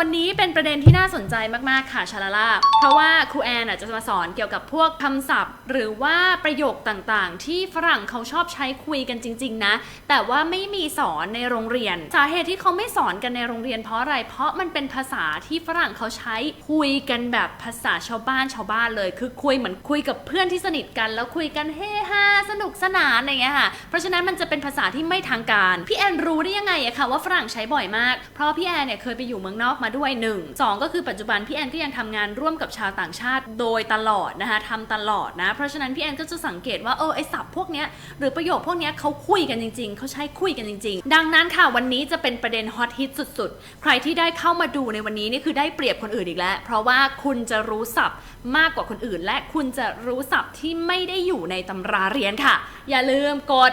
วันนี้เป็นประเด็นที่น่าสนใจมาก ๆ ค่ะชาลาลาเพราะว่าครูแอนอะจะมาสอนเกี่ยวกับพวกคำศัพท์ หรือว่าประโยคต่างๆ ที่ฝรั่งเขาชอบใช้คุยกันจริง ๆ นะ แต่ว่าไม่มีสอนในโรงเรียน สาเหตุที่เขาไม่สอนกันในโรงเรียนเพราะอะไร เพราะมันเป็นภาษาที่ฝรั่งเขาใช้คุยกันแบบภาษาชาวบ้านชาวบ้านเลย คือคุยเหมือนคุยกับเพื่อนที่สนิทกัน แล้วคุยกันเฮฮาสนุกสนานอะไรอย่างเงี้ยค่ะ เพราะฉะนั้นมันจะเป็นภาษาที่ไม่ทางการ พี่แอนรู้ได้ยังไงอะคะว่าฝรั่งใช้บ่อยมาก เพราะพี่แอนเนี่ยเคยไปอยู่เมืองนอกมาด้วยหนึ่งสองก็คือปัจจุบันพี่แอนก็ยังทำงานร่วมกับชาวต่างชาติโดยตลอดนะคะทำตลอดนะ เพราะฉะนั้นพี่แอนก็จะสังเกตว่าเออไอศัพท์พวกเนี้ยหรือประโยคพวกเนี้ยเขาคุยกันจริง ๆเขาใช้คุยกันจริง ๆ ดังนั้นค่ะวันนี้จะเป็นประเด็นฮอตฮิตสุดๆ ใครที่ได้เข้ามาดูในวันนี้นี่คือได้เปรียบคนอื่นอีกแล้ว เพราะว่าคุณจะรู้ศัพท์มากกว่าคนอื่น และคุณจะรู้ศัพท์ที่ไม่ได้อยู่ในตำราเรียนค่ะ อย่าลืมกด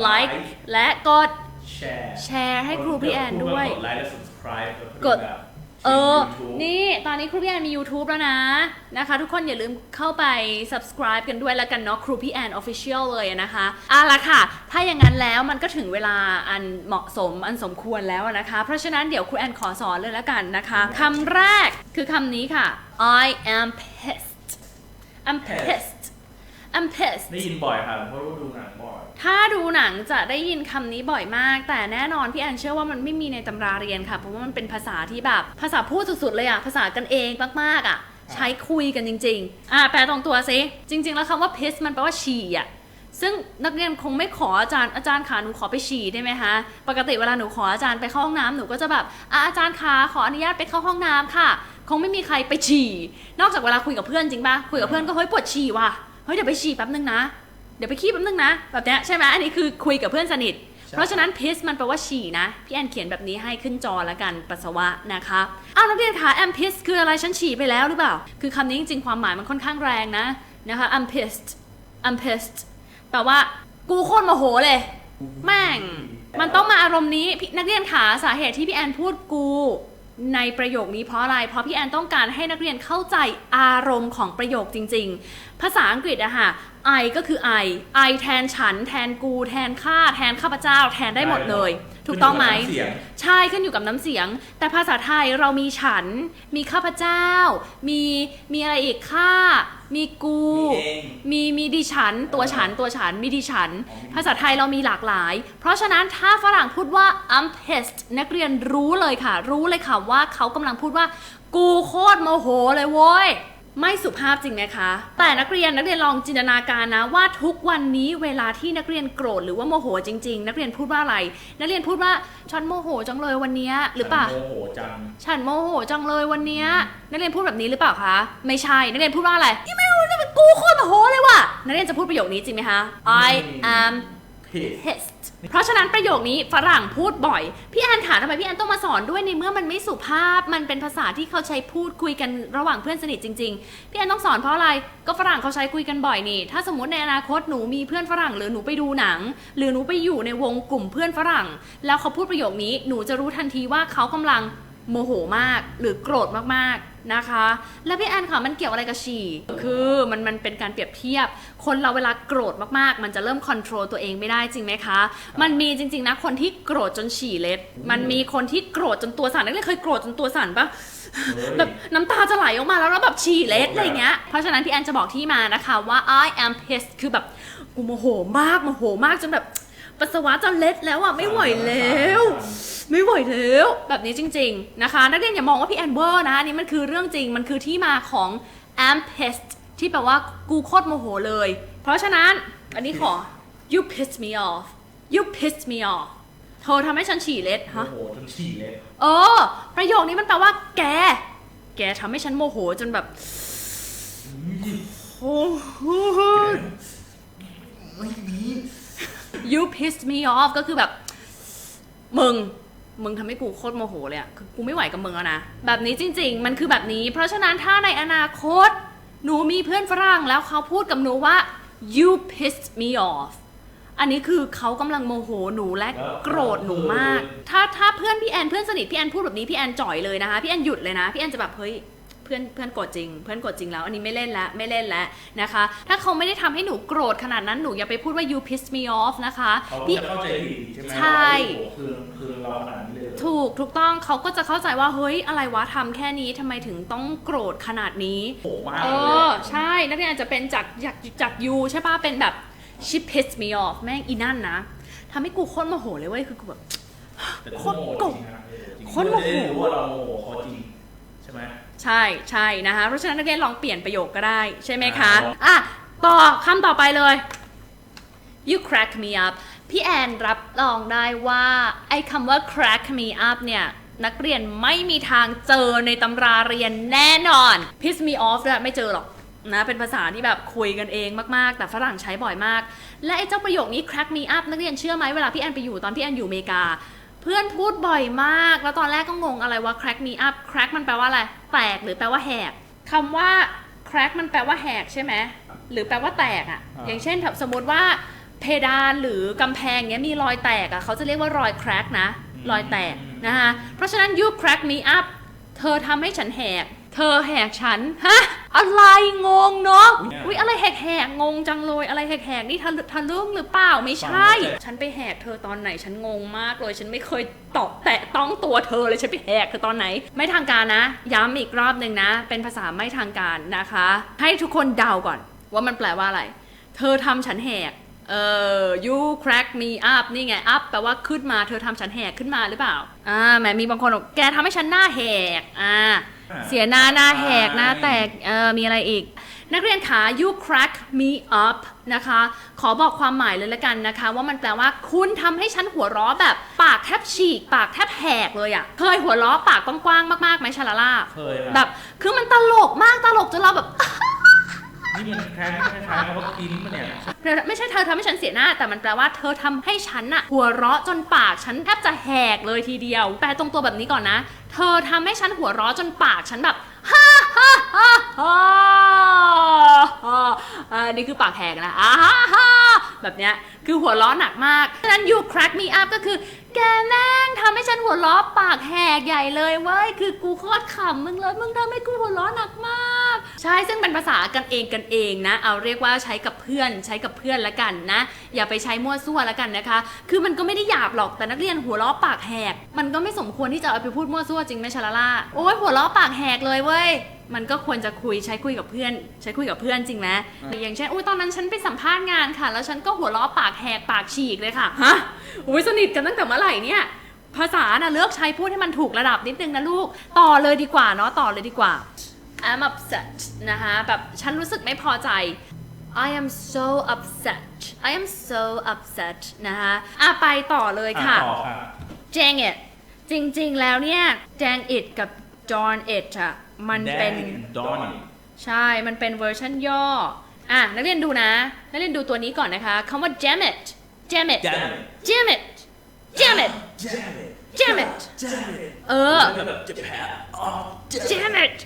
ไลค์ Like และกดแชร์แชร์ให้ครูพี่แอนด้วย กดไลค์และ subscribe แล้วกด แบบเออ YouTube นี่ ตอนนี้ครูพี่แอนมี YouTube แล้วนะ นะคะ ทุกคนอย่าลืมเข้าไป subscribe กันด้วยแล้วกันเนาะ ครูพี่แอน official เลยนะคะเอาละค่ะ ถ้าอย่างนั้นแล้วมันก็ถึงเวลาอันเหมาะสม อันสมควรแล้วนะคะ เพราะฉะนั้นเดี๋ยวครูแอนขอสอนเลยแล้วกันนะคะ คำแรกคือคำนี้ค่ะ I am pissed I'm pissed I'm pissed ได้ยินบ่อยค่ะเพราะว่าดูหนังบ่อย ถ้าดูหนังจะได้ยินคำนี้บ่อยมาก แต่แน่นอนพี่แอนเชื่อว่ามันไม่มีในตำราเรียนค่ะ เพราะว่ามันเป็นภาษาที่แบบภาษาพูดสุดๆเลยอะภาษากันเองมากๆอะใช้คุยกันจริง ๆ อะแปลตรงตัวซิจริง ๆ แล้วคำว่า piss มันแปลว่าฉี่อะซึ่งนักเรียนคงไม่ขออาจารย์อาจารย์ขาหนูขอไปฉี่ได้ไหมคะปกติเวลาหนูขออาจารย์ไปเข้าห้องน้ำหนูก็จะแบบอะอาจารย์ขาขออนุญาตไปเข้าห้องน้ำค่ะ คงไม่มีใครไปฉี่ นอกจากเวลาคุยกับเพื่อนจริงปะคุยกับเพื่อนก็เฮ้ยปวดฉี่ว่ะเฮ้ยเดี๋ยวไปฉี่แป๊บนึงนะเดี๋ยวไปขี้แป๊บนึงนะ แบบเนี้ยใช่ไหมอันนี้คือคุยกับเพื่อนสนิท เพราะฉะนั้น piss มันแปลว่าฉี่นะ พี่แอนเขียนแบบนี้ให้ขึ้นจอแล้วกันปัสสาวะนะคะอ้าวนักเรียนคะ am piss คืออะไรฉันฉี่ไปแล้วหรือเปล่า คือคำนี้จริงๆความหมายมันค่อนข้างแรงนะนะคะ I'm pissed I'm pissed แปลว่ากูโคตรโมโหเลย แม่ง มันต้องมาอารมณ์นี้พี่นักเรียนขาสาเหตุที่พี่แอนพูดกู ในประโยคนี้เพราะอะไร เพราะพี่แอนต้องการให้นักเรียนเข้าใจอารมณ์ของประโยคจริง ๆ ภาษาอังกฤษอะค่ะ I ก็คือ I I แทนฉัน แทนกู แทนข้า แทนข้าพเจ้า แทนได้หมดเลย ถูกต้องไหม เสียง ใช่ขึ้นอยู่กับน้ำเสียง แต่ภาษาไทยเรามีฉัน มีข้าพเจ้า มีมีอะไรอีกข้ามีกู มีเอง มีมีดิฉัน ตัวฉันตัวฉันมีดิฉันอ๋อมีภาษาไทยเรามีหลากหลาย เพราะฉะนั้นถ้าฝรั่งพูดว่า I'm pissed นักเรียนรู้เลยค่ะ รู้เลยค่ะว่าเขากำลังพูดว่า กูโคตรโมโหเลยโว้ย ไม่สุภาพจริงไหมคะ แต่นักเรียนนักเรียนลองจินตนาการนะว่าทุกวันนี้เวลาที่นักเรียนโกรธหรือว่าโมโหจริง ๆ นักเรียนพูดว่าอะไร นักเรียนพูดว่าฉันโมโหจังเลยวันเนี้ยหรือเปล่าโมโหจัง ฉันโมโหจังเลยวันเนี้ยนักเรียนพูดแบบนี้หรือเปล่าคะ ไม่ใช่ นักเรียนพูดว่าอะไรนี่ไม่รู้นี่มันกูโคตรโมโหเลยว่ะ นักเรียนจะพูดประโยคนี้จริงไหมคะ I am pissed เพราะฉะนั้นประโยคนี้ฝรั่งพูดบ่อย พี่แอนค่ะทำไมพี่แอนต้องมาสอนด้วยในเมื่อมันไม่สุภาพ มันเป็นภาษาที่เขาใช้พูดคุยกันระหว่างเพื่อนสนิทจริง ๆ พี่แอนต้องสอนเพราะอะไร ก็ฝรั่งเขาใช้คุยกันบ่อยนี่ ถ้าสมมติในอนาคตหนูมีเพื่อนฝรั่ง หรือหนูไปดูหนัง หรือหนูไปอยู่ในวงกลุ่มเพื่อนฝรั่ง แล้วเขาพูดประโยคนี้ หนูจะรู้ทันทีว่าเขากำลังโมโหมาก หรือโกรธมากๆ นะคะ แล้วพี่แอนค่ะมันเกี่ยวอะไรกับฉี่ คือมันมันเป็นการเปรียบเทียบ คนเราเวลาโกรธมากๆ มันจะเริ่มค o n t r o l ตัวเองไม่ได้จริงไหมคะ มันมีจริง ๆ นะคนที่โกรธจนฉี่เล็ด มันมีคนที่โกรธจนตัวสั่นนักเรียนเคยโกรธจนตัวสั่นปะเฮ้ยแบบน้ำตาจะไหลออกมาแล้วแล้วแบบฉี่เล็ดอะไรเงี้ย เพราะฉะนั้นพี่แอนจะบอกที่มานะคะว่า I am pissed คือแบบกูโมโหมากโมโหมากจนแบบปัสสาวะจะเล็ดแล้วอะไม่ไหวแล้ว ไม่ไหวแล้วแบบนี้จริง ๆนะคะ นักเรียนอย่ามองว่าพี่แอนเวอร์นะอันนี้มันคือเรื่องจริงมันคือที่มาของ am pissed ที่แปลว่ากูโคตรโมโหเลย เพราะฉะนั้นอันนี้ขอ you pissed me off you pissed me off เธอทำให้ฉันฉี่เล็ดโมฮะโหจนฉี่เลย เออ ประโยคนี้มันแปลว่า แก แกทำให้ฉันโมโหจนแบบโอ้โห ไม่มี you pissed me off ก็คือแบบ มึง มึงทำให้กูโคตรโมโหเลยอะคือกูไม่ไหวกับมึงแล้วนะ แบบนี้จริง ๆ มันคือแบบนี้ เพราะฉะนั้นถ้าในอนาคต หนูมีเพื่อนฝรั่งแล้วเขาพูดกับหนูว่า you pissed me off อันนี้คือเขากำลังโมโหหนูและโกรธหนูมาก ถ้าถ้าเพื่อนพี่แอนเพื่อนสนิทพี่แอนพูดแบบนี้พี่แอนจ่อยเลยนะคะ พี่แอนหยุดเลยนะ พี่แอนจะแบบเฮ้ยเพื่อนเพื่อนโกรธจริง เพื่อนโกรธจริงแล้วอันนี้ไม่เล่นละไม่เล่นแล้วนะคะ ถ้าเขาไม่ได้ทำให้หนูโกรธขนาดนั้นหนูอย่าไปพูดว่า you pissed me off นะคะเขาพี่จะเข้าใจผิดใช่ไหมใช่ว่าโอ้โหคือคือเราขนาดนี้เลยเหรอถูกถูกต้องเขาก็จะเข้าใจว่าเฮ้ยอะไรวะทำแค่นี้ทำไมถึงต้องโกรธขนาดนี้โหมากเอเลยออะใช่นักเรียนอาจจะเป็นจากจากจากยูใช่ป่ะเป็นแบบ she pissed me off แม่งอีนั่นนะทำให้กูโคตรโมโหเลยเว้ยคือกูแบบแต่โคโคตตรรโกรโกธรธโคตรโมโหจะได้รู้ว่าเราโมโหเขาจริงใช่ไหม ใช่ใช่นะคะเพราะฉะนั้นนักเรียนลองเปลี่ยนประโยคก็ได้ใช่ไหมคะครับอะต่อคำต่อไปเลย you crack me up พี่แอนรับรองได้ว่าไอ้คำว่า crack me up เนี่ยนักเรียนไม่มีทางเจอในตำราเรียนแน่นอน piss me off เนี่ยไม่เจอหรอกนะ เป็นภาษาที่แบบคุยกันเองมาก ๆ แต่ฝรั่งใช้บ่อยมาก และไอ้เจ้าประโยคนี้ crack me up นักเรียนเชื่อไหมเวลาพี่แอนไปอยู่ตอนพี่แอนอยู่อเมริกา เพื่อนพูดบ่อยมาก แล้วตอนแรกก็งงอะไรว่า crack me up crack มันแปลว่าอะไร แตกหรือแปลว่าแหกคำว่า crack มันแปลว่าแหกใช่ไหม หรือแปลว่าแตกอะ่ะอ่าอย่างเช่นสมมติว่าเพดานหรือกำแพงเนี้ยมีรอยแตกอะ่ะ เขาจะเรียกว่ารอย crack นะ รอยแตกนะคะ เพราะฉะนั้น you crack me up เธอทำให้ฉันแหก เธอแหกฉัน ฮะ อะไรงงเนาะอุ๊ยอะไรแหกแหกๆงงจังเลยอะไรแหกแหกๆนี่ทะลึทะลึ่งหรือเปล่าไม่ใช่ ฉันไปแหกเธอตอนไหนฉันงงมากเลยฉันไม่เคยตอบแตะต้องตัวเธอเลยฉันไปแหกเธอตอนไหน ไม่ทางการนะ ย้ำอีกรอบหนึ่งนะ เป็นภาษาไม่ทางการนะคะ ให้ทุกคนเดาก่อน ว่ามันแปลว่าอะไร เธอทำฉันแหก เออ you crack me up นี่ไง up แปลว่าขึ้นมา เธอทำฉันแหกขึ้นมาหรือเปล่า อ่า แหมมีบางคนบอกแกทำให้ฉันหน้าแหก อ่า เสียหน้าหน้าแหกหน้าแตก เออ มีอะไรอีก นักเรียนขา you crack me up นะคะ ขอบอกความหมายเลยละกันนะคะ ว่ามันแปลว่าคุณทำให้ฉันหัวเราะแบบ ปากแทบฉีก ปากแทบแหกเลยอะ่ะ เคยหัวเราะปากกว้างๆมากๆไหมชาลาล่า เคยแบบ คือมันตลกมากตลกจนเราแบบ นี่มันคล้ายๆคล้ายๆกับว่ากินปะเนี่ยเดี๋ยวไม่ใช่เธอทำให้ฉันเสียหน้า แต่มันแปลว่าเธอทำให้ฉันอะหัวเราะจนปากฉันแทบจะแหกเลยทีเดียว แปลตรงตัวแบบนี้ก่อนนะ เธอทำให้ฉันหัวเราะจนปากฉันแบบ ฮ่าฮ่าฮ่าอ่านี่คือปากแหกนะอ่าฮ่าฮ่าแบบเนี้ยคือหัวเราะหนักมากฉะนั้น you crack me up ก็คือ แกแม่งทำให้ฉันหัวเราะปากแหกใหญ่เลยเว้ยคือกูโคตรขำมึงเลยมึงทำให้กูหัวเราะหนักมาก ใช่ซึ่งเป็นภาษากันเองกันเองนะ เอาเรียกว่าใช้กับเพื่อนใช้กับเพื่อนละกันนะ อย่าไปใช้มั่วซั่วละกันนะคะ คือมันก็ไม่ได้หยาบหรอกแต่นักเรียนหัวเราะปากแหก มันก็ไม่สมควรที่จะเอาไปพูดมั่วซั่วจริงไหมชลาล่าโอ้ยหัวเราะปากแหกเลยเว้ยมันก็ควรจะคุยใช้คุยกับเพื่อน ใช้คุยกับเพื่อนจริงไหมอย่างเช่นอุ้ยตอนนั้นฉันไปสัมภาษณ์งานค่ะ แล้วฉันก็หัวเราะปากแหกปากฉีกเลยค่ะฮะอุ้ยสนิทกันตั้งแต่เมื่อไหร่เนี่ยภาษาน่ะเลือกใช้พูดให้มันถูกระดับนิดนึงนะลูก ต่อเลยดีกว่าเนาะต่อเลยดีกว่า I'm upset นะคะแบบฉันรู้สึกไม่พอใจ I am so upset I am so upset นะคะอะไปต่อเลยค่ะอ่ต่อค่ะ Dang it จริงๆแล้วเนี่ย Dang it กับ Darn it อะ มันเป็นดอนใช่ มันเป็นเวอร์ชันย่อ อะ นักเรียนดูนะ นักเรียนดูตัวนี้ก่อนนะคะคำว่า damn it damn it damn it damn it damn it เออ แบบจะแพ้อ๋อ damn it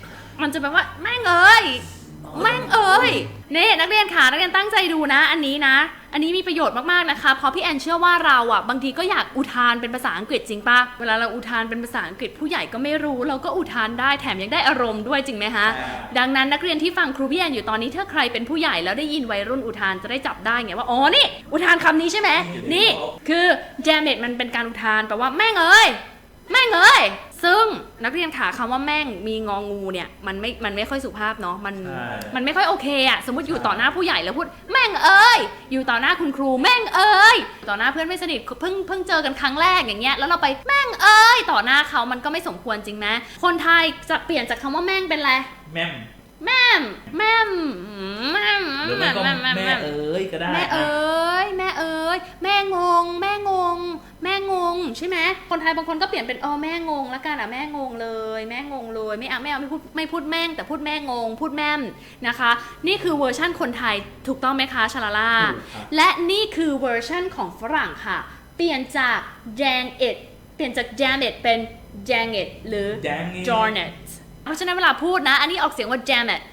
มันจะแปลว่าแม่งเอ้ย แม่งเอ้ยเนี่ยนักเรียนค่ะนักเรียนตั้งใจดูนะ อันนี้นะ อันนี้มีประโยชน์มากๆนะคะเพราะพี่แอนเชื่อว่าเราอะบางทีก็อยากอุทานเป็นภาษาอังกฤษจริงปะเวลาเราอุทานเป็นภาษาอังกฤษผู้ใหญ่ก็ไม่รู้ เราก็อุทานได้แถมยังได้อารมณ์ด้วยจริงไหมคะดังนั้นนักเรียนที่ฟังครูพี่แอนอยู่ตอนนี้ถ้าใครเป็นผู้ใหญ่แล้วได้ยินวัยรุ่นอุทานจะได้จับได้ไงว่าอ๋อนี่ อุทานคำนี้ใช่ไหมนี่คือ damn it มันเป็นการอุทานแปลว่าแม่งเอ้ยแม่งเอ้ย ซึ่งนักเรียนขาคำว่าแม่งมีงองูเนี่ยมันไม่มันไม่ค่อยสุภาพเนาะมันใช่ มันไม่ค่อยโอเคอะสมมติอยู่ต่อหน้าผู้ใหญ่แล้วพูดแม่งเอ้ย อยู่ต่อหน้าคุณครูแม่งเอ้ย ต่อหน้าเพื่อนไม่สนิทเพิ่งเพิ่งเจอกันครั้งแรกอย่างเงี้ยแล้วเราไปแม่งเอ้ย ต่อหน้าเขามันก็ไม่สมควรจริงไหมคนไทยจะเปลี่ยนจากคำว่าแม่งเป็นอะไร แม่ม แม่มแม่มแม่มหรือไม่ก็แม่เอ๋ยก็ได้แม่เอ๋ยแม่เอ๋ยแม่งง แม่งง แม่งงใช่ไหมคนไทยบางคนก็เปลี่ยนเป็นอ๋อแม่งงแล้วกันอะแม่งงเลย แม่งงเลยไม่เอาไม่เอาไม่พูดไม่พูดแม่ง แต่พูดแม่งง พูดแม่มนะคะ นี่คือเวอร์ชั่นคนไทยถูกต้องไหมคะชาลาล่า ถูกครับ และนี่คือเวอร์ชั่นของฝรั่งค่ะ เปลี่ยนจาก dang it เปลี่ยนจาก damn it เป็น dang it หรือ Dang it darn it เพราะฉะนั้นเวลาพูดนะ อันนี้ออกเสียงว่า damn it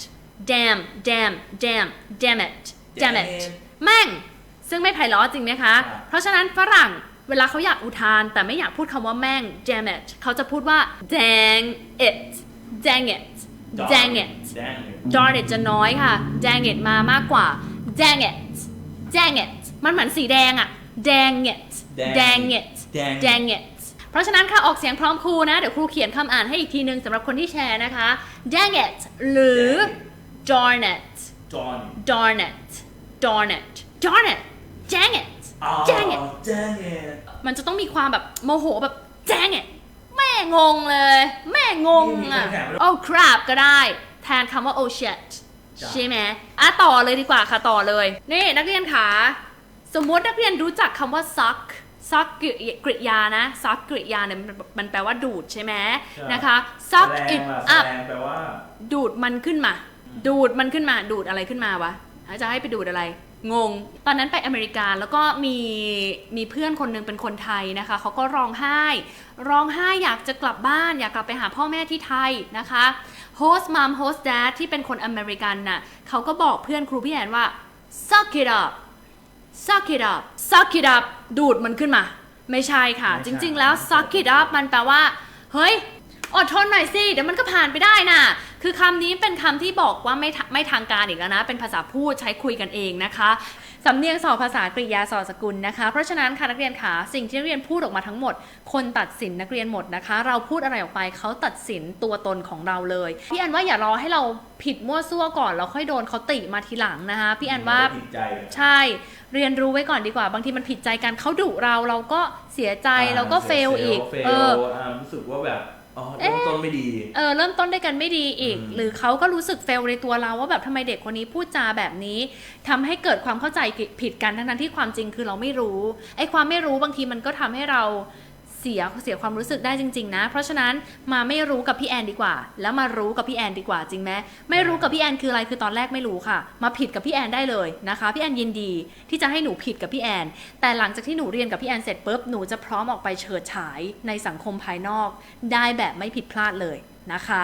damn damn damn damn it damn it แม่ง ซึ่งไม่ไพเราะจริงไหมคะครับเพราะฉะนั้นฝรั่งเวลาเขาอยากอุทาน แต่ไม่อยากพูดคำว่าแม่ง damn it เขาจะพูดว่า dang it dang it dang it dang it darn it จะน้อยค่ะ dang it มามากกว่า dang it dang it มันเหมือนสีแดงอะ dang it Dang dang it it Dang dang it เพราะฉะนั้นค่ะออกเสียงพร้อมครูนะ เดี๋ยวครูเขียนคำอ่านให้อีกทีหนึ่งสำหรับคนที่แชร์นะคะ dang it หรือ darn it จอน darn it darn it darn it dang it dang it แจ้งเองมันจะต้องมีความแบบโมโหแบบ dang it แม่งงเลย แม่งงอะ oh crap ก็ได้ แทนคำว่า oh shit ใช่ไหมอะต่อเลยดีกว่าค่ะต่อเลย นี่นักเรียนขาสมมตินักเรียนรู้จักคำว่า suck suck กริกริยานะ suck กริยาเนี่ยมันมันแปลว่าดูดใช่ไหมนะคะ suck แสด it งว่าแส up ดงแปลว่าดูดมันขึ้นมา ดูดมันขึ้นมา ดูดอะไรขึ้นมาวะจะให้ไปดูดอะไร งง ตอนนั้นไปอเมริกาแล้วก็มีมีเพื่อนคนหนึงเป็นคนไทยนะคะเขาก็ร้องไห้ ร้องไห้อยากจะกลับบ้าน อยากกลับไปหาพ่อแม่ที่ไทยนะคะโฮสต์มัมโฮสต์แดดที่เป็นคนอเมริกันน่ะเขาก็บอกเพื่อนครูพี่แอนว่า suck it up suck it up suck it up ดูดมันขึ้นมา ไม่ใช่ค่ะ ไม่จใช่ ริง ๆ แล้ว suck it up มันแปลว่า เฮ้ย อดทนหน่อยสิ เดี๋ยวมันก็ผ่านไปได้น่ะ คือคำนี้เป็นคำที่บอกว่าไม่ทะไม่ทางการอีกแล้วนะ เป็นภาษาพูดใช้คุยกันเองนะคะ สำเนียงสอบภาษากริยาสอสกุลนะคะ เพราะฉะนั้นค่ะนักเรียนขาสิ่งที่นักเรียนพูดออกมาทั้งหมด คนตัดสินนักเรียนหมดนะคะ เราพูดอะไรออกไปเขาตัดสินตัวตนของเราเลยพี่อันว่าอย่ารอให้เราผิดมั่วซั่วก่อนแล้วค่อยโดนเขาติมาทีหลังนะคะพี่อันว่าผิดใจใช่ เรียนรู้ไว้ก่อนดีกว่า บางทีมันผิดใจกันเขาดุเราเราก็เสียใจเราก็เฟลอีกเฟเอลอารู้สึกว่าแบบ อ๋อเริ่มต้นไม่ดีเออเริ่มต้นด้วยกันไม่ดีอีกอืมหรือเขาก็รู้สึกเฟลในตัวเราว่าแบบทำไมเด็กคนนี้พูดจาแบบนี้ทำให้เกิดความเข้าใจผิดกันทั้งนั้นที่ความจริงคือเราไม่รู้ไอ้ความไม่รู้บางทีมันก็ทำให้เรา เสียเสียความรู้สึกได้จริง ๆ นะ เพราะฉะนั้นมาไม่รู้กับพี่แอนดีกว่า แล้วมารู้กับพี่แอนดีกว่าจริงไหมไม่รู้กับพี่แอนคืออะไรคือตอนแรกไม่รู้ค่ะ มาผิดกับพี่แอนได้เลยนะคะพี่แอนยินดีที่จะให้หนูผิดกับพี่แอน แต่หลังจากที่หนูเรียนกับพี่แอนเสร็จปุ๊บหนูจะพร้อมออกไปเฉิดฉายในสังคมภายนอก ได้แบบไม่ผิดพลาดเลยนะคะ